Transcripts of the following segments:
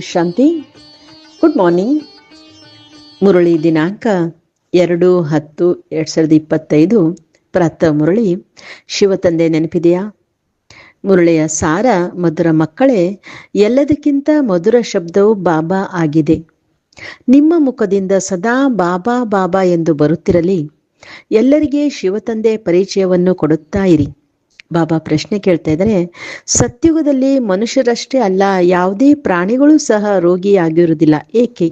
ಶಾಂತಿ. Good morning Murali ದಿನಾಂಕ ಎರಡು ಹತ್ತು ಎರಡು ಸಾವಿರದ ಇಪ್ಪತ್ತೈದು. ಪ್ರಾತಃ ಮುರಳಿ ಶಿವತಂದೆ ನೆನಪಿದೆಯಾ? ಮುರಳಿಯ ಸಾರ, ಮಧುರ ಮಕ್ಕಳೇ, ಎಲ್ಲದಕ್ಕಿಂತ ಮಧುರ ಶಬ್ದವು ಬಾಬಾ ಆಗಿದೆ. ನಿಮ್ಮ ಮುಖದಿಂದ ಸದಾ ಬಾಬಾ ಬಾಬಾ ಎಂದು ಬರುತ್ತಿರಲಿ. ಎಲ್ಲರಿಗೆ ಶಿವತಂದೆ ಪರಿಚಯವನ್ನು ಕೊಡುತ್ತಾ ಇರಿ. ಬಾಬಾ ಪ್ರಶ್ನೆ ಕೇಳ್ತಾ ಇದ್ದಾರೆ ಸತ್ಯುಗದಲ್ಲಿ ಮನುಷ್ಯರಷ್ಟೇ ಅಲ್ಲ, ಯಾವುದೇ ಪ್ರಾಣಿಗಳು ಸಹ ರೋಗಿಯಾಗಿರುವುದಿಲ್ಲ ಏಕೆ?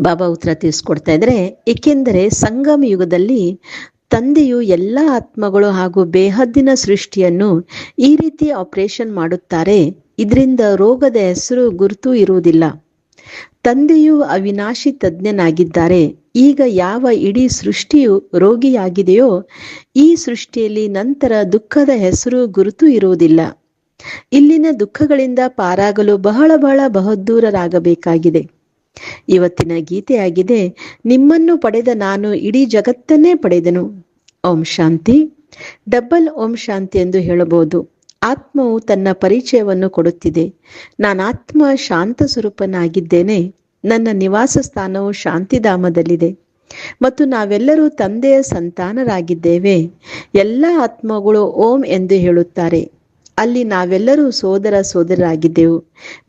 ಬಾಬಾ ಉತ್ತರ ತಿಳಿಸ್ಕೊಡ್ತಾ ಇದ್ರೆ, ಏಕೆಂದರೆ ಸಂಗಮ ಯುಗದಲ್ಲಿ ತಂದೆಯು ಎಲ್ಲ ಆತ್ಮಗಳು ಹಾಗೂ ಬೇಹದ್ದಿನ ಸೃಷ್ಟಿಯನ್ನು ಈ ರೀತಿ ಆಪರೇಷನ್ ಮಾಡುತ್ತಾರೆ, ಇದರಿಂದ ರೋಗದ ಹೆಸರು ಗುರುತು ಇರುವುದಿಲ್ಲ. ತಂದೆಯು ಅವಿನಾಶಿ ತಜ್ಞನಾಗಿದ್ದಾರೆ ಈಗ ಯಾವ ಇಡೀ ಸೃಷ್ಟಿಯು ರೋಗಿಯಾಗಿದೆಯೋ, ಈ ಸೃಷ್ಟಿಯಲ್ಲಿ ನಂತರ ದುಃಖದ ಹೆಸರು ಗುರುತು ಇರುವುದಿಲ್ಲ. ಇಲ್ಲಿನ ದುಃಖಗಳಿಂದ ಪಾರಾಗಲು ಬಹಳ ಬಹಳ ಬಹದ್ದೂರರಾಗಬೇಕಾಗಿದೆ. ಇವತ್ತಿನ ಗೀತೆಯಾಗಿದೆ, ನಿಮ್ಮನ್ನು ಪಡೆದ ನಾನು ಇಡೀ ಜಗತ್ತನ್ನೇ ಪಡೆದನು. ಓಂ ಶಾಂತಿ. ಡಬಲ್ ಓಂ ಶಾಂತಿ ಎಂದು ಹೇಳಬಹುದು. ಆತ್ಮವು ತನ್ನ ಪರಿಚಯವನ್ನು ಕೊಡುತ್ತಿದೆ. ನಾನು ಆತ್ಮ ಶಾಂತ ಸ್ವರೂಪನಾಗಿದ್ದೇನೆ. ನನ್ನ ನಿವಾಸ ಸ್ಥಾನವು ಶಾಂತಿಧಾಮದಲ್ಲಿದೆ. ಮತ್ತು ನಾವೆಲ್ಲರೂ ತಂದೆಯ ಸಂತಾನರಾಗಿದ್ದೇವೆ. ಎಲ್ಲ ಆತ್ಮಗಳು ಓಂ ಎಂದು ಹೇಳುತ್ತಾರೆ. ಅಲ್ಲಿ ನಾವೆಲ್ಲರೂ ಸೋದರ ಸೋದರರಾಗಿದ್ದೆವು.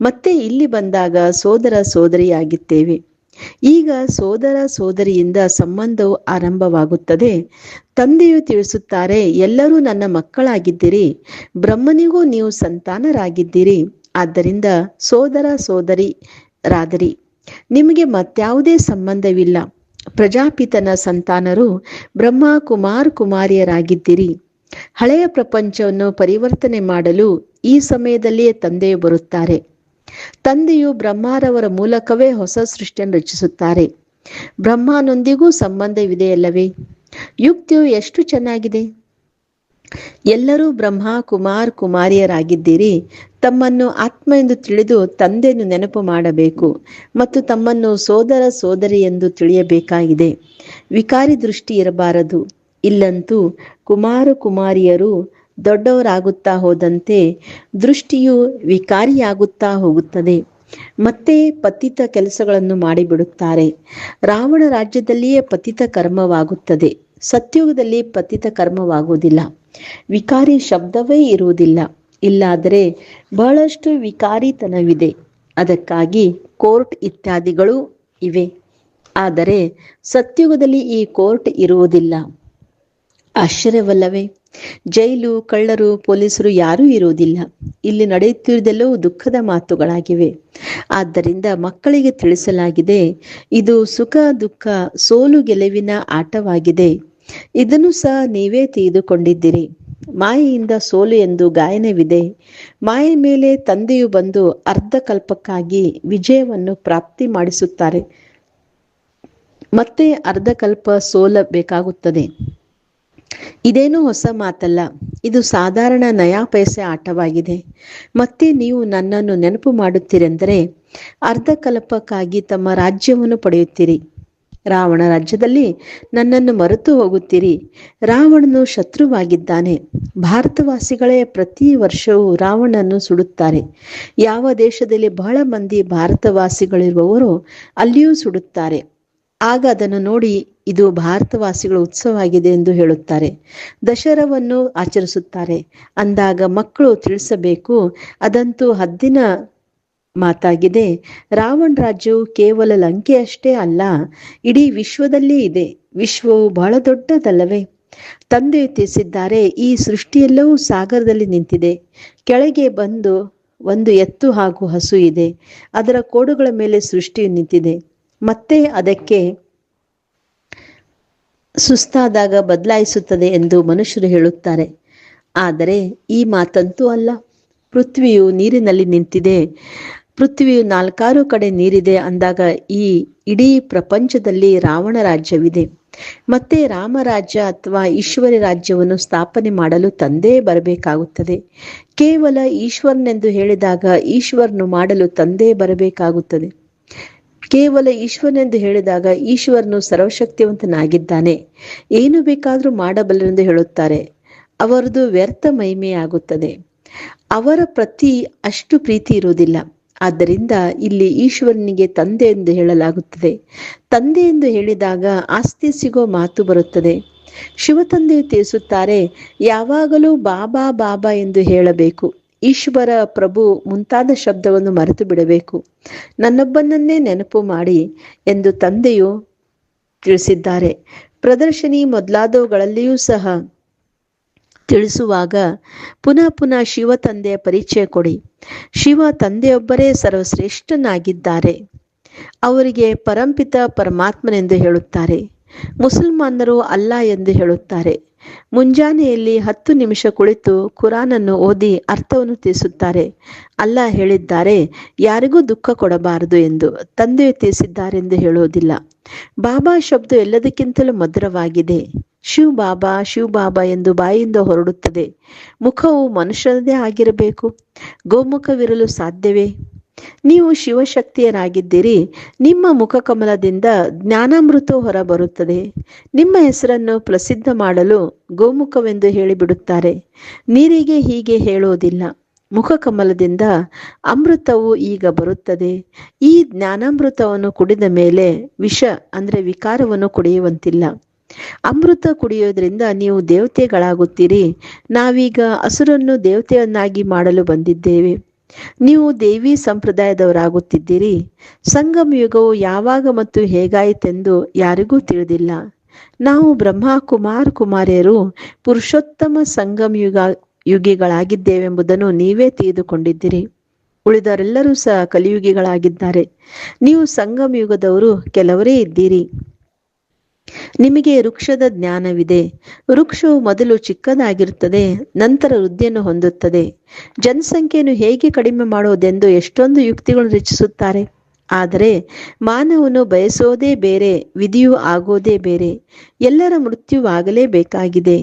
ಮತ್ತೆ ಇಲ್ಲಿ ಬಂದಾಗ ಸೋದರ ಸೋದರಿಯಾಗಿದ್ದೇವೆ. ಈಗ ಸೋದರ ಸೋದರಿಯಿಂದ ಸಂಬಂಧವು ಆರಂಭವಾಗುತ್ತದೆ. ತಂದೆಯು ತಿಳಿಸುತ್ತಾರೆ, ಎಲ್ಲರೂ ನನ್ನ ಮಕ್ಕಳಾಗಿದ್ದೀರಿ. ಬ್ರಹ್ಮನಿಗೂ ನೀವು ಸಂತಾನರಾಗಿದ್ದೀರಿ. ಆದ್ದರಿಂದ ಸೋದರ ಸೋದರಿ ರಾದರಿ ನಿಮಗೆ ಮತ್ಯಾವುದೇ ಸಂಬಂಧವಿಲ್ಲ. ಪ್ರಜಾಪಿತನ ಸಂತಾನರು ಬ್ರಹ್ಮ ಕುಮಾರ್ ಕುಮಾರಿಯರಾಗಿದ್ದೀರಿ. ಹಳೆಯ ಪ್ರಪಂಚವನ್ನು ಪರಿವರ್ತನೆ ಮಾಡಲು ಈ ಸಮಯದಲ್ಲಿಯೇ ತಂದೆಯು ಬರುತ್ತಾರೆ. ತಂದೆಯು ಬ್ರಹ್ಮಾರವರ ಮೂಲಕವೇ ಹೊಸ ಸೃಷ್ಟಿಯನ್ನು ರಚಿಸುತ್ತಾರೆ. ಬ್ರಹ್ಮನೊಂದಿಗೂ ಸಂಬಂಧವಿದೆಯಲ್ಲವೇ? ಯುಕ್ತಿಯು ಎಷ್ಟು ಚೆನ್ನಾಗಿದೆ? ಎಲ್ಲರೂ ಬ್ರಹ್ಮ ಕುಮಾರ್ ಕುಮಾರಿಯರಾಗಿದ್ದೀರಿ. ತಮ್ಮನ್ನು ಆತ್ಮ ಎಂದು ತಿಳಿದು ತಂದೆಯನ್ನು ನೆನಪು ಮಾಡಬೇಕು ಮತ್ತು ತಮ್ಮನ್ನು ಸೋದರ ಸೋದರಿ ಎಂದು ತಿಳಿಯಬೇಕಾಗಿದೆ. ವಿಕಾರಿ ದೃಷ್ಟಿ ಇರಬಾರದು. ಇಲ್ಲಂತೂ ಕುಮಾರ ಕುಮಾರಿಯರು ದೊಡ್ಡವರಾಗುತ್ತಾ ಹೋದಂತೆ ದೃಷ್ಟಿಯು ವಿಕಾರಿಯಾಗುತ್ತಾ ಹೋಗುತ್ತದೆ. ಮತ್ತೆ ಪತಿತ ಕೆಲಸಗಳನ್ನು ಮಾಡಿಬಿಡುತ್ತಾರೆ. ರಾವಣ ರಾಜ್ಯದಲ್ಲಿಯೇ ಪತಿತ ಕರ್ಮವಾಗುತ್ತದೆ. ಸತ್ಯುಗದಲ್ಲಿ ಪತಿತ ಕರ್ಮವಾಗುವುದಿಲ್ಲ. ವಿಕಾರಿ ಶಬ್ದವೇ ಇರುವುದಿಲ್ಲ. ಇಲ್ಲಾದರೆ ಬಹಳಷ್ಟು ವಿಕಾರಿತನವಿದೆ. ಅದಕ್ಕಾಗಿ ಕೋರ್ಟ್ ಇತ್ಯಾದಿಗಳು ಇವೆ. ಆದರೆ ಸತ್ಯುಗದಲ್ಲಿ ಈ ಕೋರ್ಟ್ ಇರುವುದಿಲ್ಲ. ಆಶ್ಚರ್ಯವಲ್ಲವೇ. ಜೈಲು, ಕಳ್ಳರು, ಪೊಲೀಸರು ಯಾರೂ ಇರುವುದಿಲ್ಲ. ಇಲ್ಲಿ ನಡೆಯುತ್ತಿರುವುದೆಲ್ಲವೂ ದುಃಖದ ಮಾತುಗಳಾಗಿವೆ. ಆದ್ದರಿಂದ ಮಕ್ಕಳಿಗೆ ತಿಳಿಸಲಾಗಿದೆ, ಇದು ಸುಖ, ದುಃಖ, ಸೋಲು ಗೆಲುವಿನ ಆಟವಾಗಿದೆ. ಇದನ್ನು ಸಹ ನೀವೇ ತೆಗೆದುಕೊಂಡಿದ್ದೀರಿ ಮಾಯೆಯಿಂದ ಸೋಲು ಎಂದು ಗಾಯನವಿದೆ. ಮಾಯೆ ಮೇಲೆ ತಂದೆಯು ಬಂದು ಅರ್ಧ ಕಲ್ಪಕ್ಕಾಗಿ ವಿಜಯವನ್ನು ಪ್ರಾಪ್ತಿ ಮಾಡಿಸುತ್ತಾರೆ. ಮತ್ತೆ ಅರ್ಧ ಕಲ್ಪ ಸೋಲಬೇಕಾಗುತ್ತದೆ ಇದೇನು ಹೊಸ ಮಾತಲ್ಲ. ಇದು ಸಾಧಾರಣ ನಯಾ ಪೈಸೆ ಆಟವಾಗಿದೆ. ಮತ್ತೆ ನೀವು ನನ್ನನ್ನು ನೆನಪು ಮಾಡುತ್ತೀರೆಂದರೆ, ಅರ್ಧ ಕಲ್ಪಕ್ಕಾಗಿ ತಮ್ಮ ರಾಜ್ಯವನ್ನು ಪಡೆಯುತ್ತೀರಿ. ರಾವಣ ರಾಜ್ಯದಲ್ಲಿ ನನ್ನನ್ನು ಮರೆತು ಹೋಗುತ್ತೀರಿ. ರಾವಣನು ಶತ್ರುವಾಗಿದ್ದಾನೆ. ಭಾರತವಾಸಿಗಳೇ, ಪ್ರತಿ ವರ್ಷವೂ ರಾವಣನನ್ನು ಸುಡುತ್ತಾರೆ. ಯಾವ ದೇಶದಲ್ಲಿ ಬಹಳ ಮಂದಿ ಭಾರತವಾಸಿಗಳಿರುವವರು ಅಲ್ಲಿಯೂ ಸುಡುತ್ತಾರೆ. ಆಗ ಅದನ್ನು ನೋಡಿ ಇದು ಭಾರತವಾಸಿಗಳ ಉತ್ಸವವಾಗಿದೆ ಎಂದು ಹೇಳುತ್ತಾರೆ. ದಶರವನ್ನು ಆಚರಿಸುತ್ತಾರೆ. ಅಂದಾಗ ಮಕ್ಕಳು ತಿಳಿಸಬೇಕು, ಅದಂತೂ ಹದ್ದಿನ ಮಾತಾಗಿದೆ. ರಾವಣ ರಾಜ್ಯವು ಕೇವಲ ಲಂಕೆಯಷ್ಟೇ ಅಲ್ಲ, ಇಡೀ ವಿಶ್ವದಲ್ಲೇ ಇದೆ. ವಿಶ್ವವು ಬಹಳ ದೊಡ್ಡದಲ್ಲವೇ? ತಂದೆ ತಿಳಿಸಿದ್ದಾರೆ, ಈ ಸೃಷ್ಟಿಯೆಲ್ಲವೂ ಸಾಗರದಲ್ಲಿ ನಿಂತಿದೆ. ಕೆಳಗೆ ಬಂದು ಒಂದು ಎತ್ತು ಹಾಗೂ ಹಸು ಇದೆ. ಅದರ ಕೋಡುಗಳ ಮೇಲೆ ಸೃಷ್ಟಿ ನಿಂತಿದೆ. ಮತ್ತೆ ಅದಕ್ಕೆ ಸುಸ್ತಾದಾಗ ಬದಲಾಯಿಸುತ್ತದೆ ಎಂದು ಮನುಷ್ಯರು ಹೇಳುತ್ತಾರೆ. ಆದರೆ ಈ ಮಾತಂತೂ ಅಲ್ಲ. ಪೃಥ್ವಿಯು ನೀರಿನಲ್ಲಿ ನಿಂತಿದೆ. ಪೃಥ್ವಿಯು ನಾಲ್ಕಾರು ಕಡೆ ನೀರಿದೆ ಅಂದಾಗ ಈ ಇಡೀ ಪ್ರಪಂಚದಲ್ಲಿ ರಾವಣ ರಾಜ್ಯವಿದೆ. ಮತ್ತೆ ರಾಮರಾಜ್ಯ ಅಥವಾ ಈಶ್ವರಿ ರಾಜ್ಯವನ್ನು ಸ್ಥಾಪನೆ ಮಾಡಲು ತಂದೆ ಬರಬೇಕಾಗುತ್ತದೆ. ಕೇವಲ ಈಶ್ವರನೆಂದು ಹೇಳಿದಾಗ ಈಶ್ವರನು ಮಾಡಲು ತಂದೆ ಬರಬೇಕಾಗುತ್ತದೆ. ಕೇವಲ ಈಶ್ವರನೆಂದು ಹೇಳಿದಾಗ ಈಶ್ವರನು ಸರ್ವಶಕ್ತಿವಂತನಾಗಿದ್ದಾನೆ. ಏನು ಬೇಕಾದರೂ ಮಾಡಬಲ್ಲರೆಂದು ಹೇಳುತ್ತಾರೆ. ಅವರದು ವ್ಯರ್ಥ ಮಹಿಮೆಯಾಗುತ್ತದೆ. ಅವರ ಪ್ರತಿ ಅಷ್ಟು ಪ್ರೀತಿ ಇರುವುದಿಲ್ಲ. ಆದ್ದರಿಂದ ಇಲ್ಲಿ ಈಶ್ವರನಿಗೆ ತಂದೆ ಎಂದು ಹೇಳಲಾಗುತ್ತದೆ. ತಂದೆ ಎಂದು ಹೇಳಿದಾಗ ಆಸ್ತಿ ಸಿಗೋ ಮಾತು ಬರುತ್ತದೆ. ಶಿವತಂದೆಯು ತಿಳಿಸುತ್ತಾರೆ, ಯಾವಾಗಲೂ ಬಾಬಾ ಬಾಬಾ ಎಂದು ಹೇಳಬೇಕು. ಈಶ್ವರ ಪ್ರಭು ಮುಂತಾದ ಶಬ್ದವನ್ನು ಮರೆತು ಬಿಡಬೇಕು. ನನ್ನೊಬ್ಬನನ್ನೇ ನೆನಪು ಮಾಡಿ ಎಂದು ತಂದೆಯು ತಿಳಿಸಿದ್ದಾರೆ. ಪ್ರದರ್ಶನಿ ಮೊದಲಾದವುಗಳಲ್ಲಿಯೂ ಸಹ ತಿಳಿಸುವಾಗ ಪುನಃ ಪುನಃ ಶಿವ ತಂದೆಯ ಪರಿಚಯ ಕೊಡಿ. ಶಿವ ತಂದೆಯೊಬ್ಬರೇ ಸರ್ವಶ್ರೇಷ್ಠನಾಗಿದ್ದಾರೆ. ಅವರಿಗೆ ಪರಂಪಿತ ಪರಮಾತ್ಮನೆಂದು ಹೇಳುತ್ತಾರೆ. ಮುಸಲ್ಮಾನರು ಅಲ್ಲ ಎಂದು ಹೇಳುತ್ತಾರೆ. ಮುಂಜಾನೆಯಲ್ಲಿ ಹತ್ತು ನಿಮಿಷ ಕುಳಿತು ಕುರಾನನ್ನು ಓದಿ ಅರ್ಥವನ್ನು ತಿಳಿಸುತ್ತಾರೆ. ಅಲ್ಲ ಹೇಳಿದ್ದಾರೆ, ಯಾರಿಗೂ ದುಃಖ ಕೊಡಬಾರದು ಎಂದು ತಂದೆಯು ತಿಳಿಸಿದ್ದಾರೆಂದು ಹೇಳುವುದಿಲ್ಲ. ಬಾಬಾ ಶಬ್ದ ಎಲ್ಲದಕ್ಕಿಂತಲೂ ಮಧುರವಾಗಿದೆ. ಶಿವ್ ಬಾಬಾ ಶಿವ್ ಬಾಬಾ ಎಂದು ಬಾಯಿಂದ ಹೊರಡುತ್ತದೆ. ಮುಖವು ಮನುಷ್ಯರದೇ ಆಗಿರಬೇಕು. ಗೋಮುಖವಿರಲು ಸಾಧ್ಯವೇ? ನೀವು ಶಿವಶಕ್ತಿಯರಾಗಿದ್ದೀರಿ. ನಿಮ್ಮ ಮುಖಕಮಲದಿಂದ ಜ್ಞಾನಾಮೃತ ಹೊರಬರುತ್ತದೆ. ನಿಮ್ಮ ಹೆಸರನ್ನು ಪ್ರಸಿದ್ಧ ಮಾಡಲು ಗೋಮುಖವೆಂದು ಹೇಳಿಬಿಡುತ್ತಾರೆ. ನೀರಿಗೆ ಹೀಗೆ ಹೇಳುವುದಿಲ್ಲ ಮುಖಕಮಲದಿಂದ ಅಮೃತವು ಈಗ ಬರುತ್ತದೆ. ಈ ಜ್ಞಾನಾಮೃತವನ್ನು ಕುಡಿದ ಮೇಲೆ ವಿಷ, ಅಂದ್ರೆ ವಿಕಾರವನ್ನು ಕುಡಿಯುವಂತಿಲ್ಲ. ಅಮೃತ ಕುಡಿಯೋದ್ರಿಂದ ನೀವು ದೇವತೆಗಳಾಗುತ್ತೀರಿ. ನಾವೀಗ ಹಸುರನ್ನು ದೇವತೆಯನ್ನಾಗಿ ಮಾಡಲು ಬಂದಿದ್ದೇವೆ. ನೀವು ದೇವಿ ಸಂಪ್ರದಾಯದವರಾಗುತ್ತಿದ್ದೀರಿ. ಸಂಗಮ ಯುಗವು ಯಾವಾಗ ಮತ್ತು ಹೇಗಾಯಿತೆಂದು ಯಾರಿಗೂ ತಿಳಿದಿಲ್ಲ. ನಾವು ಬ್ರಹ್ಮ ಕುಮಾರ್ ಕುಮಾರಿಯರು ಪುರುಷೋತ್ತಮ ಸಂಗಮ ಯುಗ, ಯುಗಿಗಳಾಗಿದ್ದೇವೆಂಬುದನ್ನು ನೀವೇ ತಿಳಿದುಕೊಂಡಿದ್ದೀರಿ. ಉಳಿದವರೆಲ್ಲರೂ ಸಹ ಕಲಿಯುಗಿಗಳಾಗಿದ್ದಾರೆ. ನೀವು ಸಂಗಮ ಯುಗದವರು ಕೆಲವರೇ ಇದ್ದೀರಿ. ನಿಮಗೆ ವೃಕ್ಷದ ಜ್ಞಾನವಿದೆ. ವೃಕ್ಷವು ಮೊದಲು ಚಿಕ್ಕದಾಗಿರುತ್ತದೆ, ನಂತರ ವೃದ್ಧಿಯನ್ನು ಹೊಂದುತ್ತದೆ. ಜನಸಂಖ್ಯೆಯನ್ನು ಹೇಗೆ ಕಡಿಮೆ ಮಾಡುವುದೆಂದು ಎಷ್ಟೊಂದು ಯುಕ್ತಿಗಳನ್ನು ರಚಿಸುತ್ತಾರೆ. ಆದರೆ ಮಾನವನು ಬಯಸೋದೇ ಬೇರೆ, ವಿಧಿಯೂ ಆಗೋದೇ ಬೇರೆ, ಎಲ್ಲರ ಮೃತ್ಯುವಾಗಲೇಬೇಕಾಗಿದೆ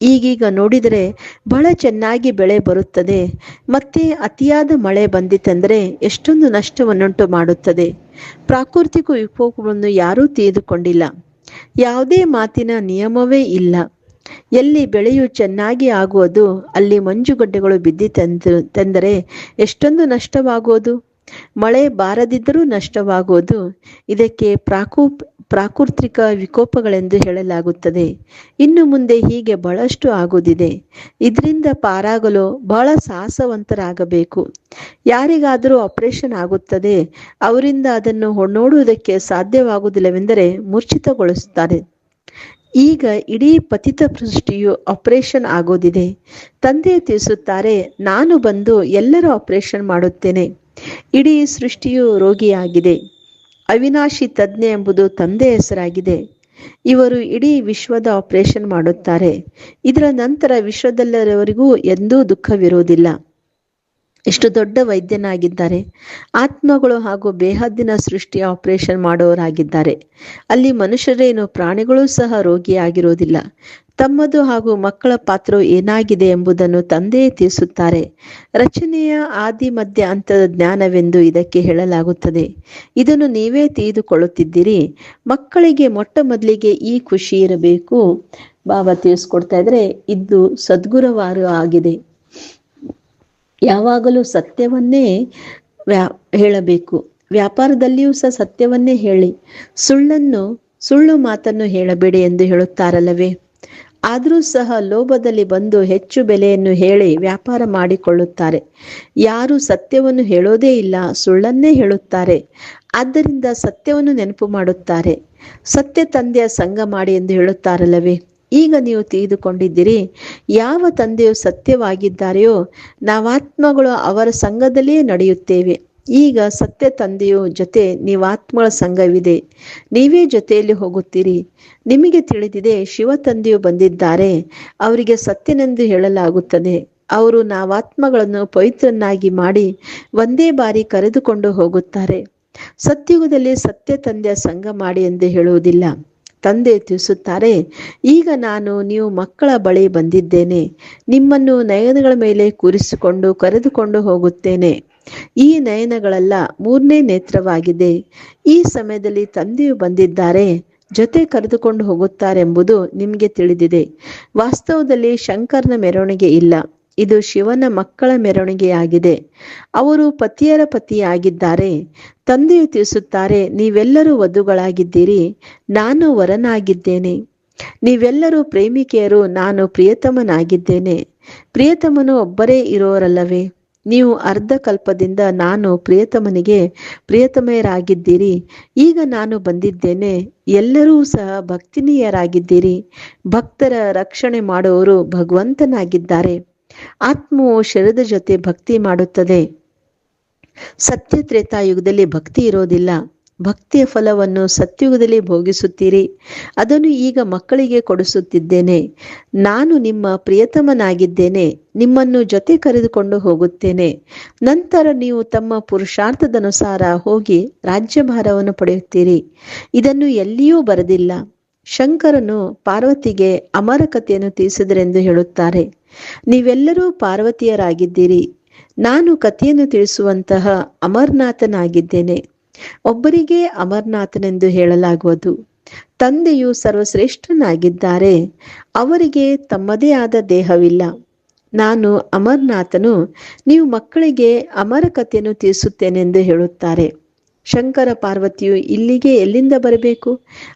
ಈಗೀಗ ನೋಡಿದರೆ ಬಹಳ ಚೆನ್ನಾಗಿ ಬೆಳೆ ಬರುತ್ತದೆ, ಮತ್ತೆ ಅತಿಯಾದ ಮಳೆ ಬಂದಿತೆಂದರೆ ಎಷ್ಟೊಂದು ನಷ್ಟವನ್ನುಂಟು ಮಾಡುತ್ತದೆ. ಪ್ರಾಕೃತಿಕ ವಿಕೋಪವನ್ನು ಯಾರೂ ತಿಳಿದುಕೊಂಡಿಲ್ಲ. ಯಾವುದೇ ಮಾತಿನ ನಿಯಮವೇ ಇಲ್ಲ. ಎಲ್ಲಿ ಬೆಳೆಯು ಚೆನ್ನಾಗಿ ಆಗುವುದು, ಅಲ್ಲಿ ಮಂಜುಗಡ್ಡೆಗಳು ಬಿದ್ದಿ ತಂದರೆ ಎಷ್ಟೊಂದು ನಷ್ಟವಾಗುವುದು? ಮಳೆ ಬಾರದಿದ್ದರೂ ನಷ್ಟವಾಗುವುದು. ಇದಕ್ಕೆ ಪ್ರಾಕೂಪ್ ಪ್ರಾಕೃತಿಕ ವಿಕೋಪಗಳೆಂದು ಹೇಳಲಾಗುತ್ತದೆ. ಇನ್ನು ಮುಂದೆ ಹೀಗೆ ಬಹಳಷ್ಟು ಆಗುವುದಿದೆ. ಇದರಿಂದ ಪಾರಾಗಲು ಬಹಳ ಸಾಹಸವಂತರಾಗಬೇಕು. ಯಾರಿಗಾದರೂ ಆಪರೇಷನ್ ಆಗುತ್ತದೆ, ಅವರಿಂದ ಅದನ್ನು ನೋಡುವುದಕ್ಕೆ ಸಾಧ್ಯವಾಗುವುದಿಲ್ಲವೆಂದರೆ ಮೂರ್ಛಿತಗೊಳಿಸುತ್ತಾರೆ. ಈಗ ಇಡೀ ಪತಿತ ಸೃಷ್ಟಿಯು ಆಪರೇಷನ್ ಆಗೋದಿದೆ ತಂದೆ ತಿಳಿಸುತ್ತಾರೆ, ನಾನು ಬಂದು ಎಲ್ಲರೂ ಆಪರೇಷನ್ ಮಾಡುತ್ತೇನೆ. ಇಡೀ ಸೃಷ್ಟಿಯು ರೋಗಿಯಾಗಿದೆ. ಅವಿನಾಶಿ ತಜ್ಞೆ ಎಂಬುದು ತಂದೆ ಹೆಸರಾಗಿದೆ. ಇವರು ಇಡೀ ವಿಶ್ವದ ಆಪರೇಷನ್ ಮಾಡುತ್ತಾರೆ. ಇದರ ನಂತರ ವಿಶ್ವದಲ್ಲರವರಿಗೂ ಎಂದೂ ದುಃಖವಿರುವುದಿಲ್ಲ. ಎಷ್ಟು ದೊಡ್ಡ ವೈದ್ಯನಾಗಿದ್ದಾರೆ. ಆತ್ಮಗಳು ಹಾಗೂ ಬೇಹದ್ದಿನ ಸೃಷ್ಟಿ ಆಪರೇಷನ್ ಮಾಡುವವರಾಗಿದ್ದಾರೆ ಅಲ್ಲಿ ಮನುಷ್ಯರೇನು ಪ್ರಾಣಿಗಳೂ ಸಹ ರೋಗಿಯಾಗಿರುವುದಿಲ್ಲ. ತಮ್ಮದು ಹಾಗೂ ಮಕ್ಕಳ ಪಾತ್ರವು ಏನಾಗಿದೆ ಎಂಬುದನ್ನು ತಂದೆಯೇ ತಿಳಿಸುತ್ತಾರೆ. ರಚನೆಯ ಆದಿ ಮಧ್ಯ ಹಂತದ ಜ್ಞಾನವೆಂದು ಇದಕ್ಕೆ ಹೇಳಲಾಗುತ್ತದೆ. ಇದನ್ನು ನೀವೇ ತಿಳಿದುಕೊಳ್ಳುತ್ತಿದ್ದೀರಿ. ಮಕ್ಕಳಿಗೆ ಮೊಟ್ಟ ಮೊದಲಿಗೆ ಈ ಖುಷಿ ಇರಬೇಕು. ಬಾಬಾ ತಿಳಿಸ್ಕೊಡ್ತಾ ಇದ್ರೆ ಇದು ಸದ್ಗುರವಾರು ಆಗಿದೆ. ಯಾವಾಗಲೂ ಸತ್ಯವನ್ನೇ ವ್ಯಾ, ಹೇಳಬೇಕು. ವ್ಯಾಪಾರದಲ್ಲಿಯೂ ಸಹ ಸತ್ಯವನ್ನೇ ಹೇಳಿ. ಸುಳ್ಳನ್ನು, ಸುಳ್ಳು ಮಾತನ್ನು ಹೇಳಬೇಡಿ ಎಂದು ಹೇಳುತ್ತಾರಲ್ಲವೇ? ಆದರೂ ಸಹ ಲೋಭದಲ್ಲಿ ಬಂದು ಹೆಚ್ಚು ಬೆಲೆಯನ್ನು ಹೇಳಿ ವ್ಯಾಪಾರ ಮಾಡಿಕೊಳ್ಳುತ್ತಾರೆ. ಯಾರು ಸತ್ಯವನ್ನು ಹೇಳೋದೇ ಇಲ್ಲ, ಸುಳ್ಳನ್ನೇ ಹೇಳುತ್ತಾರೆ. ಆದ್ದರಿಂದ ಸತ್ಯವನ್ನು ನೆನಪು ಮಾಡುತ್ತಾರೆ. ಸತ್ಯ ತಂದೆಯ ಸಂಘ ಮಾಡಿ ಎಂದು ಹೇಳುತ್ತಾರಲ್ಲವೇ? ಈಗ ನೀವು ತಿಳಿದುಕೊಂಡಿದ್ದೀರಿ, ಯಾವ ತಂದೆಯು ಸತ್ಯವಾಗಿದ್ದಾರೆಯೋ ನಾವಾತ್ಮಗಳು ಅವರ ಸಂಘದಲ್ಲಿಯೇ ನಡೆಯುತ್ತೇವೆ. ಈಗ ಸತ್ಯ ತಂದೆಯು ಜೊತೆ ನೀವಾತ್ಮಗಳ ಸಂಘವಿದೆ. ನೀವೇ ಜೊತೆಯಲ್ಲಿ ಹೋಗುತ್ತೀರಿ. ನಿಮಗೆ ತಿಳಿದಿದೆ, ಶಿವ ತಂದೆಯು ಬಂದಿದ್ದಾರೆ. ಅವರಿಗೆ ಸತ್ಯನೆಂದು ಹೇಳಲಾಗುತ್ತದೆ. ಅವರು ನಾವಾತ್ಮಗಳನ್ನು ಪವಿತ್ರನ್ನಾಗಿ ಮಾಡಿ ಒಂದೇ ಬಾರಿ ಕರೆದುಕೊಂಡು ಹೋಗುತ್ತಾರೆ. ಸತ್ಯುಗದಲ್ಲಿ ಸತ್ಯ ತಂದೆಯ ಸಂಘ ಮಾಡಿ ಎಂದು ಹೇಳುವುದಿಲ್ಲ. ತಂದೆ ತಿಳಿಸುತ್ತಾರೆ, ಈಗ ನಾನು ನೀವು ಮಕ್ಕಳ ಬಳಿ ಬಂದಿದ್ದೇನೆ. ನಿಮ್ಮನ್ನು ನಯನಗಳ ಮೇಲೆ ಕೂರಿಸಿಕೊಂಡು ಕರೆದುಕೊಂಡು ಹೋಗುತ್ತೇನೆ. ಈ ನಯನಗಳೆಲ್ಲ, ಮೂರನೇ ನೇತ್ರವಾಗಿದೆ. ಈ ಸಮಯದಲ್ಲಿ ತಂದೆಯು ಬಂದಿದ್ದಾರೆ. ಜೊತೆ ಕರೆದುಕೊಂಡು ಹೋಗುತ್ತಾರೆಂಬುದು ನಿಮಗೆ ತಿಳಿದಿದೆ. ವಾಸ್ತವದಲ್ಲಿ ಶಂಕರನ ಮೆರವಣಿಗೆ ಇಲ್ಲ. ಇದು ಶಿವನ ಮಕ್ಕಳ ಮೆರವಣಿಗೆಯಾಗಿದೆ. ಅವರು ಪತಿಯರ ಪತಿಯಾಗಿದ್ದಾರೆ. ತಂದೆಯು ತಿಳಿಸುತ್ತಾರೆ, ನೀವೆಲ್ಲರೂ ವಧುಗಳಾಗಿದ್ದೀರಿ, ನಾನು ವರನಾಗಿದ್ದೇನೆ. ನೀವೆಲ್ಲರೂ ಪ್ರೇಮಿಕೆಯರು, ನಾನು ಪ್ರಿಯತಮನಾಗಿದ್ದೇನೆ. ಪ್ರಿಯತಮನು ಒಬ್ಬರೇ ಇರೋರಲ್ಲವೇ? ನೀವು ಅರ್ಧ ಕಲ್ಪದಿಂದ ನಾನು ಪ್ರಿಯತಮನಿಗೆ ಪ್ರಿಯತಮೆಯರಾಗಿದ್ದೀರಿ. ಈಗ ನಾನು ಬಂದಿದ್ದೇನೆ, ಎಲ್ಲರೂ ಸಹ ಭಕ್ತಿನೀಯರಾಗಿದ್ದೀರಿ. ಭಕ್ತರ ರಕ್ಷಣೆ ಮಾಡುವವರು ಭಗವಂತನಾಗಿದ್ದಾರೆ. ಆತ್ಮವು ಶರದ ಜೊತೆ ಭಕ್ತಿ ಮಾಡುತ್ತದೆ. ಸತ್ಯ ತ್ರೇತಾಯುಗದಲ್ಲಿ ಭಕ್ತಿ ಇರೋದಿಲ್ಲ. ಭಕ್ತಿಯ ಫಲವನ್ನು ಸತ್ಯುಗದಲ್ಲಿ ಭೋಗಿಸುತ್ತೀರಿ. ಅದನ್ನು ಈಗ ಮಕ್ಕಳಿಗೆ ಕೊಡಿಸುತ್ತಿದ್ದೇನೆ. ನಾನು ನಿಮ್ಮ ಪ್ರಿಯತಮನಾಗಿದ್ದೇನೆ. ನಿಮ್ಮನ್ನು ಜೊತೆ ಕರೆದುಕೊಂಡು ಹೋಗುತ್ತೇನೆ. ನಂತರ ನೀವು ತಮ್ಮ ಪುರುಷಾರ್ಥದನುಸಾರ ಹೋಗಿ ರಾಜ್ಯಭಾರವನ್ನು ಪಡೆಯುತ್ತೀರಿ. ಇದನ್ನು ಎಲ್ಲಿಯೂ ಬರೆದಿಲ್ಲ. ಶಂಕರನು ಪಾರ್ವತಿಗೆ ಅಮರಕತೆಯನ್ನು ತಿಳಿಸಿದರೆಂದು ಹೇಳುತ್ತಾರೆ. ನೀವೆಲ್ಲರೂ ಪಾರ್ವತಿಯರಾಗಿದ್ದೀರಿ. ನಾನು ಕಥೆಯನ್ನು ತಿಳಿಸುವಂತಹ ಅಮರ್ನಾಥನಾಗಿದ್ದೇನೆ. ಒಬ್ಬರಿಗೆ ಅಮರ್ನಾಥನೆಂದು ಹೇಳಲಾಗುವುದು. ತಂದೆಯು ಸರ್ವಶ್ರೇಷ್ಠನಾಗಿದ್ದಾರೆ. ಅವರಿಗೆ ತಮ್ಮದೇ ಆದ ದೇಹವಿಲ್ಲ. ನಾನು ಅಮರ್ನಾಥನು, ನೀವು ಮಕ್ಕಳಿಗೆ ಅಮರ ಕಥೆಯನ್ನು ತಿಳಿಸುತ್ತೇನೆಂದು ಹೇಳುತ್ತಾರೆ. ಶಂಕರ ಪಾರ್ವತಿಯು ಇಲ್ಲಿಗೆ ಎಲ್ಲಿಂದ ಬರಬೇಕು?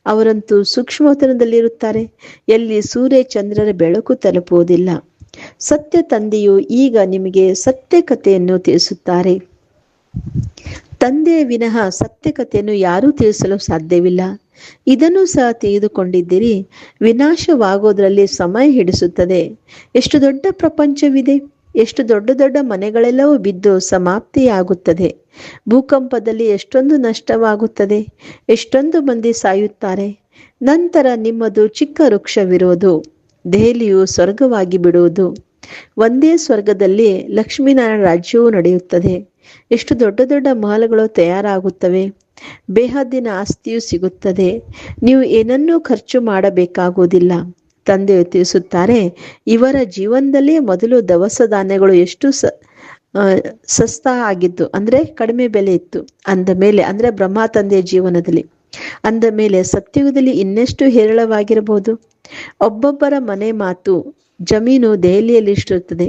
ಅವರಂತೂ ಸೂಕ್ಷ್ಮತನದಲ್ಲಿರುತ್ತಾರೆ ಎಲ್ಲಿ ಸೂರ್ಯ ಚಂದ್ರರ ಬೆಳಕು ತಲುಪುವುದಿಲ್ಲ. ಸತ್ಯ ತಂದೆಯು ಈಗ ನಿಮಗೆ ಸತ್ಯ ಕಥೆಯನ್ನು ತಿಳಿಸುತ್ತಾರೆ. ತಂದೆಯ ವಿನಃ ಸತ್ಯ ಕಥೆಯನ್ನು ಯಾರೂ ತಿಳಿಸಲು ಸಾಧ್ಯವಿಲ್ಲ. ಇದನ್ನು ಸಹ ತಿಳಿದುಕೊಂಡಿದ್ದೀರಿ. ವಿನಾಶವಾಗೋದ್ರಲ್ಲಿ ಸಮಯ ಹಿಡಿಸುತ್ತದೆ. ಎಷ್ಟು ದೊಡ್ಡ ಪ್ರಪಂಚವಿದೆ. ಎಷ್ಟು ದೊಡ್ಡ ದೊಡ್ಡ ಮನೆಗಳೆಲ್ಲವೂ ಬಿದ್ದು ಸಮಾಪ್ತಿಯಾಗುತ್ತದೆ. ಭೂಕಂಪದಲ್ಲಿ ಎಷ್ಟೊಂದು ನಷ್ಟವಾಗುತ್ತದೆ. ಎಷ್ಟೊಂದು ಮಂದಿ ಸಾಯುತ್ತಾರೆ. ನಂತರ ನಿಮ್ಮದು ಚಿಕ್ಕ ವೃಕ್ಷವಿರುವುದು ದೆಹಲಿಯು ಸ್ವರ್ಗವಾಗಿ ಬಿಡುವುದು. ಒಂದೇ ಸ್ವರ್ಗದಲ್ಲಿ ಲಕ್ಷ್ಮೀನಾರಾಯಣ ರಾಜ್ಯವೂ ನಡೆಯುತ್ತದೆ. ಎಷ್ಟು ದೊಡ್ಡ ದೊಡ್ಡ ಮಾಲುಗಳು ತಯಾರಾಗುತ್ತವೆ. ಬೇಹದ್ದಿನ ಆಸ್ತಿಯು ಸಿಗುತ್ತದೆ. ನೀವು ಏನನ್ನೂ ಖರ್ಚು ಮಾಡಬೇಕಾಗುವುದಿಲ್ಲ. ತಂದೆಯು ತಿಳಿಸುತ್ತಾರೆ, ಇವರ ಜೀವನದಲ್ಲೇ ಮೊದಲು ದವಸ ಧಾನ್ಯಗಳು ಎಷ್ಟು ಸ ಸಸ್ತಾ ಆಗಿತ್ತು. ಅಂದ್ರೆ ಕಡಿಮೆ ಬೆಲೆ ಇತ್ತು. ಅಂದ ಮೇಲೆ, ಅಂದ್ರೆ ಬ್ರಹ್ಮ ತಂದೆಯ ಜೀವನದಲ್ಲಿ. ಅಂದ ಮೇಲೆ ಸತ್ಯುಗದಲ್ಲಿ ಇನ್ನೆಷ್ಟು ಹೇರಳವಾಗಿರಬಹುದು? ಒಬ್ಬೊಬ್ಬರ ಮನೆ ಮಾತು, ಜಮೀನು ದೆಹಲಿಯಲ್ಲಿ ಇಷ್ಟಿರುತ್ತದೆ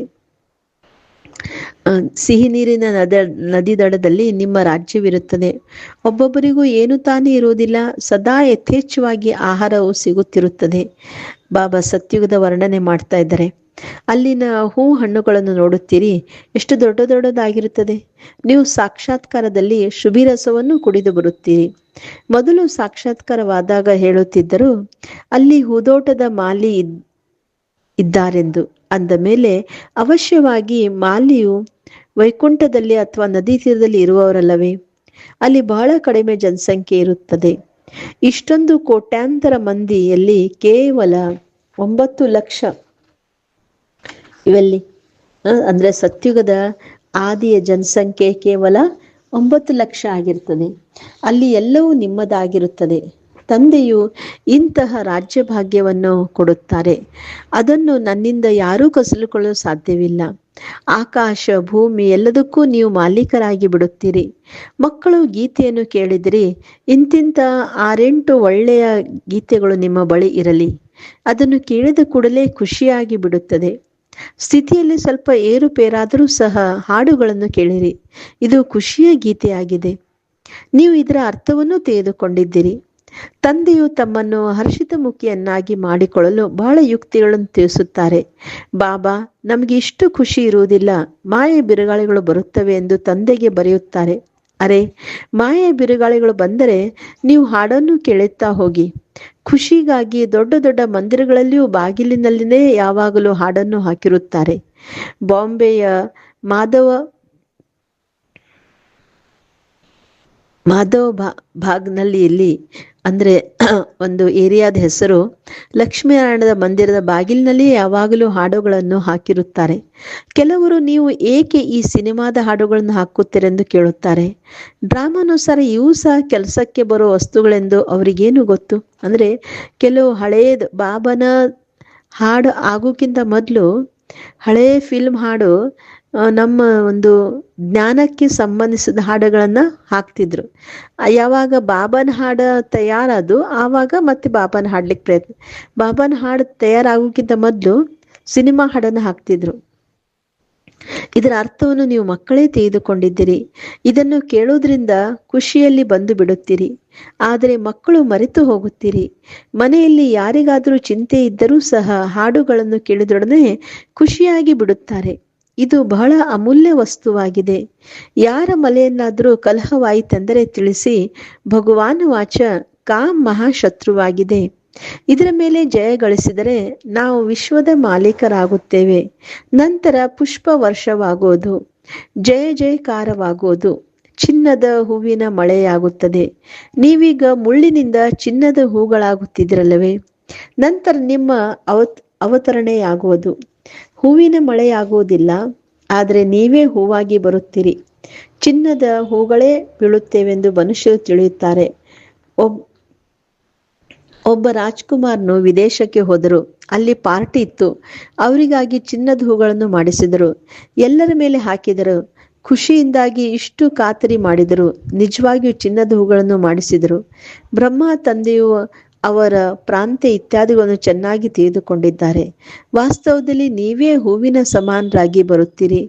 ಸಿಹಿ ನೀರಿನ ನದ, ನದಿ ದಡದಲ್ಲಿ ನಿಮ್ಮ ರಾಜ್ಯವಿರುತ್ತದೆ. ಒಬ್ಬೊಬ್ಬರಿಗೂ ಏನು ತಾನೇ ಇರುವುದಿಲ್ಲ, ಸದಾ ಯಥೇಚ್ಛವಾಗಿ ಆಹಾರವು ಸಿಗುತ್ತಿರುತ್ತದೆ. ಬಾಬಾ ಸತ್ಯುಗದ ವರ್ಣನೆ ಮಾಡ್ತಾ ಇದ್ದಾರೆ. ಅಲ್ಲಿನ ಹೂ ಹಣ್ಣುಗಳನ್ನು ನೋಡುತ್ತೀರಿ. ಎಷ್ಟು ದೊಡ್ಡ ದೊಡ್ಡದಾಗಿರುತ್ತದೆ. ನೀವು ಸಾಕ್ಷಾತ್ಕಾರದಲ್ಲಿ ಶುಭಿರಸವನ್ನು ಕುಡಿದು ಬರುತ್ತೀರಿ. ಮೊದಲು ಸಾಕ್ಷಾತ್ಕಾರವಾದಾಗ ಹೇಳುತ್ತಿದ್ದರು, ಅಲ್ಲಿ ಹೂದೋಟದ ಮಾಲಿ ಇದ್- ಇದ್ದಾರೆಂದು. ಅಂದ ಮೇಲೆ, ಅವಶ್ಯವಾಗಿ ಮಾಲಿಯು ವೈಕುಂಠದಲ್ಲಿ ಅಥವಾ ನದಿ ತೀರದಲ್ಲಿ ಇರುವವರಲ್ಲವೇ. ಅಲ್ಲಿ ಬಹಳ ಕಡಿಮೆ ಜನಸಂಖ್ಯೆ ಇರುತ್ತದೆ. ಇಷ್ಟೊಂದು ಕೋಟ್ಯಾಂತರ ಮಂದಿಯಲ್ಲಿ ಕೇವಲ ಒಂಬತ್ತು ಲಕ್ಷ ಇವೆಲ್ಲಿ? ಅಂದರೆ ಸತ್ಯುಗದ ಆದಿಯ ಜನಸಂಖ್ಯೆ ಕೇವಲ ಒಂಬತ್ತು ಲಕ್ಷ ಆಗಿರ್ತದೆ. ಅಲ್ಲಿ ಎಲ್ಲವೂ ನಿಮ್ಮದಾಗಿರುತ್ತದೆ. ತಂದೆಯು ಇಂತಹ ರಾಜ್ಯ ಭಾಗ್ಯವನ್ನು ಕೊಡುತ್ತಾರೆ. ಅದನ್ನು ನನ್ನಿಂದ ಯಾರೂ ಕಸಲುಕೊಳ್ಳಲು ಸಾಧ್ಯವಿಲ್ಲ. ಆಕಾಶ, ಭೂಮಿ ಎಲ್ಲದಕ್ಕೂ ನೀವು ಮಾಲೀಕರಾಗಿ ಬಿಡುತ್ತೀರಿ. ಮಕ್ಕಳು ಗೀತೆಯನ್ನು ಕೇಳಿದಿರಿ. ಇಂತಿಂತ ಆರೆಂಟು ಒಳ್ಳೆಯ ಗೀತೆಗಳು ನಿಮ್ಮ ಬಳಿ ಇರಲಿ. ಅದನ್ನು ಕೇಳಿದ ಕೂಡಲೇ ಖುಷಿಯಾಗಿ ಬಿಡುತ್ತದೆ. ಸ್ಥಿತಿಯಲ್ಲಿ ಸ್ವಲ್ಪ ಏರುಪೇರಾದರೂ ಸಹ ಹಾಡುಗಳನ್ನು ಕೇಳಿರಿ. ಇದು ಖುಷಿಯ ಗೀತೆಯಾಗಿದೆ. ನೀವು ಇದರ ಅರ್ಥವನ್ನು ತೆಗೆದುಕೊಂಡಿದ್ದೀರಿ ತಂದೆಯು ತಮ್ಮನ್ನು ಹರ್ಷಿತ ಮುಖಿಯನ್ನಾಗಿ ಮಾಡಿಕೊಳ್ಳಲು ಬಹಳ ಯುಕ್ತಿಗಳನ್ನು ತಿಳಿಸುತ್ತಾರೆ. ಬಾಬಾ, ನಮಗೆ ಇಷ್ಟು ಖುಷಿ ಇರುವುದಿಲ್ಲ. ಮಾಯೆ ಬಿರುಗಾಳಿಗಳು ಬರುತ್ತವೆ ಎಂದು ತಂದೆಗೆ ಬರೆಯುತ್ತಾರೆ. ಅರೆ, ಮಾಯೆ ಬಿರುಗಾಳಿಗಳು ಬಂದರೆ ನೀವು ಹಾಡನ್ನು ಕೇಳುತ್ತಾ ಹೋಗಿ. ಖುಷಿಗಾಗಿ ದೊಡ್ಡ ದೊಡ್ಡ ಮಂದಿರಗಳಲ್ಲಿಯೂ ಬಾಗಿಲಿನಲ್ಲಿನೇ ಯಾವಾಗಲೂ ಹಾಡನ್ನು ಹಾಕಿರುತ್ತಾರೆ. ಬಾಂಬೆಯ ಮಾಧವ ಮಾಧವ ಭಾಗ್ನಲ್ಲಿ ಭಾಗ್ನಳ್ಳಿಯಲ್ಲಿ ಅಂದ್ರೆ ಒಂದು ಏರಿಯಾದ ಹೆಸರು ಲಕ್ಷ್ಮೀನಾರಾಯಣದ ಮಂದಿರದ ಬಾಗಿಲಿನಲ್ಲಿ ಯಾವಾಗಲೂ ಹಾಡುಗಳನ್ನು ಹಾಕಿರುತ್ತಾರೆ. ಕೆಲವರು ನೀವು ಏಕೆ ಈ ಸಿನಿಮಾದ ಹಾಡುಗಳನ್ನು ಹಾಕುತ್ತೀರೆಂದು ಕೇಳುತ್ತಾರೆ. ಡ್ರಾಮಾನುಸಾರ ಇವು ಸಹ ಕೆಲಸಕ್ಕೆ ಬರೋ ವಸ್ತುಗಳೆಂದು ಅವರಿಗೇನು ಗೊತ್ತು? ಅಂದ್ರೆ ಕೆಲವು ಹಳೆಯದು ಬಾಬನ ಹಾಡು ಆಗೋಕ್ಕಿಂತ ಮೊದಲು ಹಳೆಯ ಫಿಲ್ಮ್ ಹಾಡು ನಮ್ಮ ಒಂದು ಜ್ಞಾನಕ್ಕೆ ಸಂಬಂಧಿಸಿದ ಹಾಡುಗಳನ್ನ ಹಾಕ್ತಿದ್ರು. ಯಾವಾಗ ಬಾಬನ್ ಹಾಡು ತಯಾರದು ಆವಾಗ ಮತ್ತೆ ಬಾಬನ್ ಹಾಡ್ಲಿಕ್ಕೆ ಪ್ರಯತ್ನ. ಬಾಬನ್ ಹಾಡು ತಯಾರಾಗೋಕ್ಕಿಂತ ಮೊದಲು ಸಿನಿಮಾ ಹಾಡನ್ನು ಹಾಕ್ತಿದ್ರು. ಇದರ ಅರ್ಥವನ್ನು ನೀವು ಮಕ್ಕಳೇ ತೆಗೆದುಕೊಂಡಿದ್ದೀರಿ ಇದನ್ನು ಕೇಳೋದ್ರಿಂದ ಖುಷಿಯಲ್ಲಿ ಬಂದು ಬಿಡುತ್ತೀರಿ. ಆದರೆ ಮಕ್ಕಳು ಮರೆತು ಹೋಗುತ್ತೀರಿ. ಮನೆಯಲ್ಲಿ ಯಾರಿಗಾದರೂ ಚಿಂತೆ ಇದ್ದರೂ ಸಹ ಹಾಡುಗಳನ್ನು ಕೇಳಿದೊಡನೆ ಖುಷಿಯಾಗಿ ಬಿಡುತ್ತಾರೆ. ಇದು ಬಹಳ ಅಮೂಲ್ಯ ವಸ್ತುವಾಗಿದೆ. ಯಾರ ಮಲೆಯನ್ನಾದರೂ ಕಲಹವಾಯಿತೆಂದರೆ ತಿಳಿಸಿ, ಭಗವಾನ್ ವಾಚ ಕಾಮ್ ಮಹಾಶತ್ರುವಾಗಿದೆ. ಇದರ ಮೇಲೆ ಜಯ ಗಳಿಸಿದರೆ ನಾವು ವಿಶ್ವದ ಮಾಲೀಕರಾಗುತ್ತೇವೆ. ನಂತರ ಪುಷ್ಪ ವರ್ಷವಾಗೋದು ಜಯ ಜಯಕಾರವಾಗೋದು, ಚಿನ್ನದ ಹೂವಿನ ಮಳೆಯಾಗುತ್ತದೆ. ನೀವೀಗ ಮುಳ್ಳಿನಿಂದ ಚಿನ್ನದ ಹೂಗಳಾಗುತ್ತಿದ್ರಲ್ಲವೇ? ನಂತರ ನಿಮ್ಮ ಅವತ್, ಅವತರಣೆಯಾಗುವುದು. ಹೂವಿನ ಮಳೆಯಾಗುವುದಿಲ್ಲ, ಆದರೆ ನೀವೇ ಹೂವಾಗಿ ಬರುತ್ತೀರಿ. ಚಿನ್ನದ ಹೂಗಳೇ ಬೀಳುತ್ತೇವೆಂದು ಮನುಷ್ಯರು ತಿಳಿಯುತ್ತಾರೆ. ಒಬ್, ಒಬ್ಬ ರಾಜ್ಕುಮಾರ್ನು ವಿದೇಶಕ್ಕೆ ಹೋದರು. ಅಲ್ಲಿ ಪಾರ್ಟಿ ಇತ್ತು. ಅವರಿಗಾಗಿ ಚಿನ್ನದ ಹೂಗಳನ್ನು ಮಾಡಿಸಿದರು. ಎಲ್ಲರ ಮೇಲೆ ಹಾಕಿದರು. ಖುಷಿಯಿಂದಾಗಿ ಇಷ್ಟು ಖಾತರಿ ಮಾಡಿದರು. ನಿಜವಾಗಿಯೂ ಚಿನ್ನದ ಹೂಗಳನ್ನು ಮಾಡಿಸಿದರು. ಬ್ರಹ್ಮ ತಂದೆಯು ಅವರ ಪ್ರಾಂತ್ಯ ಇತ್ಯಾದಿಗಳನ್ನು ಚೆನ್ನಾಗಿ ತಿಳಿದುಕೊಂಡಿದ್ದಾರೆ. ವಾಸ್ತವದಲ್ಲಿ ನೀವೇ ಹೂವಿನ ಸಮಾನರಾಗಿ ಬರುತ್ತೀರಿ.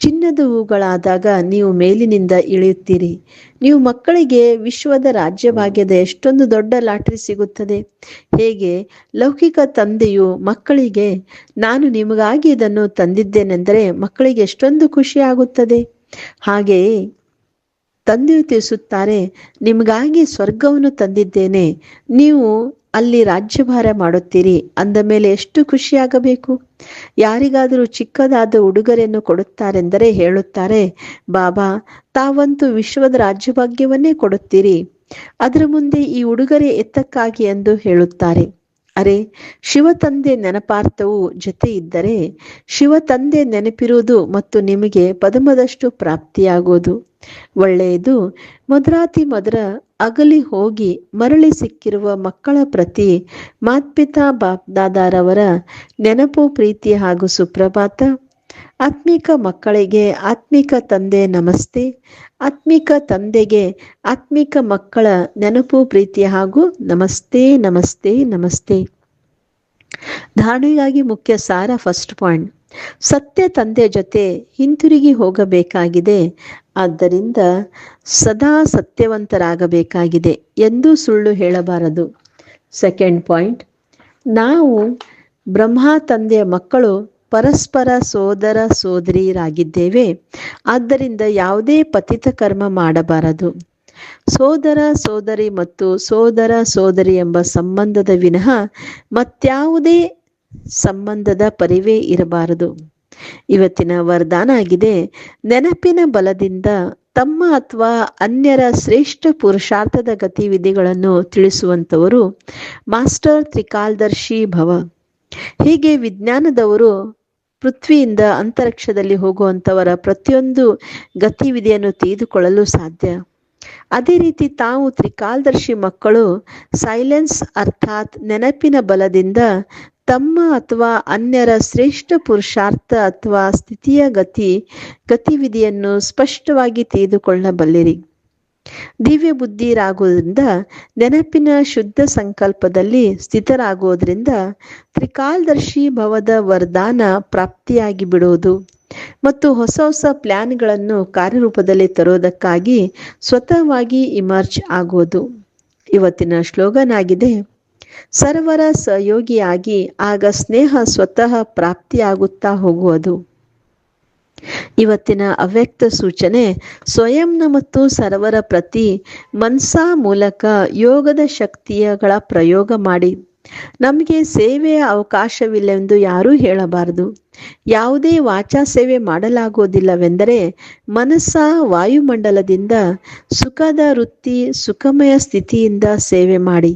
ಚಿನ್ನದ ಹೂಗಳಾದಾಗ ನೀವು ಮೇಲಿನಿಂದ ಇಳಿಯುತ್ತೀರಿ. ನೀವು ಮಕ್ಕಳಿಗೆ ವಿಶ್ವದ ರಾಜ್ಯಭಾಗ್ಯದ ಎಷ್ಟೊಂದು ದೊಡ್ಡ ಲಾಟ್ರಿ ಸಿಗುತ್ತದೆ. ಹೇಗೆ? ಲೌಕಿಕ ತಂದೆಯು ಮಕ್ಕಳಿಗೆ, ನಾನು ನಿಮಗಾಗಿ ಇದನ್ನು ತಂದಿದ್ದೇನೆಂದರೆ ಮಕ್ಕಳಿಗೆ ಎಷ್ಟೊಂದು ಖುಷಿ ಆಗುತ್ತದೆ ಹಾಗೆಯೇ ತಂದೆಯು ತಿಳಿಸುತ್ತಾರೆ, ನಿಮಗಾಗಿ ಸ್ವರ್ಗವನ್ನು ತಂದಿದ್ದೇನೆ. ನೀವು ಅಲ್ಲಿ ರಾಜ್ಯಭಾರ ಮಾಡುತ್ತೀರಿ. ಅಂದ ಮೇಲೆ ಎಷ್ಟು ಖುಷಿಯಾಗಬೇಕು? ಯಾರಿಗಾದರೂ ಚಿಕ್ಕದಾದ ಉಡುಗೊರೆಯನ್ನು ಕೊಡುತ್ತಾರೆಂದರೆ ಹೇಳುತ್ತಾರೆ, ಬಾಬಾ, ತಾವಂತೂ ವಿಶ್ವದ ರಾಜ್ಯಭಾಗ್ಯವನ್ನೇ ಕೊಡುತ್ತೀರಿ. ಅದರ ಮುಂದೆ ಈ ಉಡುಗೊರೆ ಎತ್ತಕ್ಕಾಗಿ ಎಂದು ಹೇಳುತ್ತಾರೆ. ಅರೆ, ಶಿವತಂದೆ ನೆನಪಾರ್ಥವು ಜೊತೆ ಇದ್ದರೆ ಶಿವತಂದೆ ನೆನಪಿರುವುದು ಮತ್ತು ನಿಮಗೆ ಪದಮದಷ್ಟು ಪ್ರಾಪ್ತಿಯಾಗುವುದು ಒಳ್ಳೆಯದು, ಮದ್ರಾತಿ ಮದ್ರ ಅಗಲಿ ಹೋಗಿ ಮರಳಿ ಸಿಕ್ಕಿರುವ ಮಕ್ಕಳ ಪ್ರತಿ ಮಾತ್ಪಿತಾ ಬಾಪ್ದಾದಾರವರ ನೆನಪು, ಪ್ರೀತಿ ಹಾಗೂ ಸುಪ್ರಭಾತ. ಆತ್ಮಿಕ ಮಕ್ಕಳಿಗೆ ಆತ್ಮಿಕ ತಂದೆ ನಮಸ್ತೆ. ಆತ್ಮಿಕ ತಂದೆಗೆ ಆತ್ಮಿಕ ಮಕ್ಕಳ ನೆನಪು, ಪ್ರೀತಿ ಹಾಗೂ ನಮಸ್ತೆ ನಮಸ್ತೆ ನಮಸ್ತೆ. ಧಾರಣೆಗಾಗಿ ಮುಖ್ಯ ಸಾರ ಫಸ್ಟ್ ಪಾಯಿಂಟ್ ಸತ್ಯ ತಂದೆ ಜೊತೆ ಹಿಂತಿರುಗಿ ಹೋಗಬೇಕಾಗಿದೆ. ಆದ್ದರಿಂದ ಸದಾ ಸತ್ಯವಂತರಾಗಬೇಕಾಗಿದೆ ಎಂದು ಸುಳ್ಳು ಹೇಳಬಾರದು. ಸೆಕೆಂಡ್ ಪಾಯಿಂಟ್ ನಾವು ಬ್ರಹ್ಮ ತಂದೆಯ ಮಕ್ಕಳು ಪರಸ್ಪರ ಸೋದರ ಸೋದರಿಯರಾಗಿದ್ದೇವೆ. ಆದ್ದರಿಂದ ಯಾವುದೇ ಪತಿತ ಕರ್ಮ ಮಾಡಬಾರದು. ಸೋದರ ಸೋದರಿ ಮತ್ತು ಸೋದರ ಸೋದರಿ ಎಂಬ ಸಂಬಂಧದ ವಿನಃ ಮತ್ಯಾವುದೇ ಸಂಬಂಧದ ಪರಿವೇ ಇರಬಾರದು. ಇವತ್ತಿನ ವರದಾನ ಆಗಿದೆ, ನೆನಪಿನ ಬಲದಿಂದ ತಮ್ಮ ಅಥವಾ ಅನ್ಯರ ಶ್ರೇಷ್ಠ ಪುರುಷಾರ್ಥದ ಗತಿವಿಧಿಗಳನ್ನು ತಿಳಿಸುವಂತವರು ಮಾಸ್ಟರ್ ತ್ರಿಕಾಲದರ್ಶಿ ಭವ. ಹೀಗೆ ವಿಜ್ಞಾನದವರು ಪೃಥ್ವಿಯಿಂದ ಅಂತರಿಕ್ಷದಲ್ಲಿ ಹೋಗುವಂಥವರ ಪ್ರತಿಯೊಂದು ಗತಿವಿಧಿಯನ್ನು ತಿಳಿದುಕೊಳ್ಳಲು ಸಾಧ್ಯ. ಅದೇ ರೀತಿ ತಾವು ತ್ರಿಕಾಲದರ್ಶಿ ಮಕ್ಕಳು, ಸೈಲೆನ್ಸ್ ಅರ್ಥಾತ್ ನೆನಪಿನ ಬಲದಿಂದ ತಮ್ಮ ಅಥವಾ ಅನ್ಯರ ಶ್ರೇಷ್ಠ ಪುರುಷಾರ್ಥ ಅಥವಾ ಸ್ಥಿತಿಯ ಗತಿ, ಗತಿವಿಧಿಯನ್ನು ಸ್ಪಷ್ಟವಾಗಿ ತಿಳಿದುಕೊಳ್ಳಬಲ್ಲಿರಿ. ದಿವ್ಯ ಬುದ್ಧಿರಾಗುವುದರಿಂದ ನೆನಪಿನ ಶುದ್ಧ ಸಂಕಲ್ಪದಲ್ಲಿ ಸ್ಥಿತರಾಗುವುದರಿಂದ ತ್ರಿಕಾಲದರ್ಶಿ ಭವದ ವರದಾನ ಪ್ರಾಪ್ತಿಯಾಗಿ ಬಿಡುವುದು ಮತ್ತು ಹೊಸ ಹೊಸ ಪ್ಲಾನ್ಗಳನ್ನು ಕಾರ್ಯರೂಪದಲ್ಲಿ ತರೋದಕ್ಕಾಗಿ ಸ್ವತಃವಾಗಿ ಇಮರ್ಜ್ ಆಗುವುದು. ಇವತ್ತಿನ ಶ್ಲೋಗನ್ ಆಗಿದೆ ಸರ್ವರ ಸಹಯೋಗಿಯಾಗಿ ಆಗ ಸ್ನೇಹ ಸ್ವತಃ ಪ್ರಾಪ್ತಿಯಾಗುತ್ತಾ ಹೋಗುವುದು. ಇವತ್ತಿನ ಅವ್ಯಕ್ತ ಸೂಚನೆ ಸ್ವಯಂನ ಮತ್ತು ಸರ್ವರ ಪ್ರತಿ ಮನ್ಸಾ ಮೂಲಕ ಯೋಗದ ಶಕ್ತಿಯಗಳ ಪ್ರಯೋಗ ಮಾಡಿ. ನಮಗೆ ಸೇವೆಯ ಅವಕಾಶವಿಲ್ಲವೆಂದು ಯಾರೂ ಹೇಳಬಾರದು. ಯಾವುದೇ ವಾಚಾ ಸೇವೆ ಮಾಡಲಾಗುವುದಿಲ್ಲವೆಂದರೆ ಮನಸ್ಸ ವಾಯುಮಂಡಲದಿಂದ ಸುಖದ ವೃತ್ತಿ, ಸುಖಮಯ ಸ್ಥಿತಿಯಿಂದ ಸೇವೆ ಮಾಡಿ.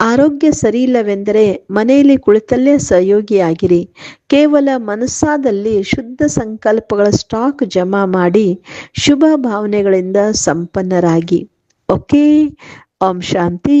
ಆರೋಗ್ಯ ಸರಿಯಿಲ್ಲವೆಂದರೆ ಮನೆಯಲ್ಲಿ ಕುಳಿತಲ್ಲೇ ಸಹಯೋಗಿಯಾಗಿರಿ. ಕೇವಲ ಮನಸ್ಸಾದಲ್ಲಿ ಶುದ್ಧ ಸಂಕಲ್ಪಗಳ ಸ್ಟಾಕ್ ಜಮಾ ಮಾಡಿ ಶುಭ ಭಾವನೆಗಳಿಂದ ಸಂಪನ್ನರಾಗಿ. Okay, Om Shanti.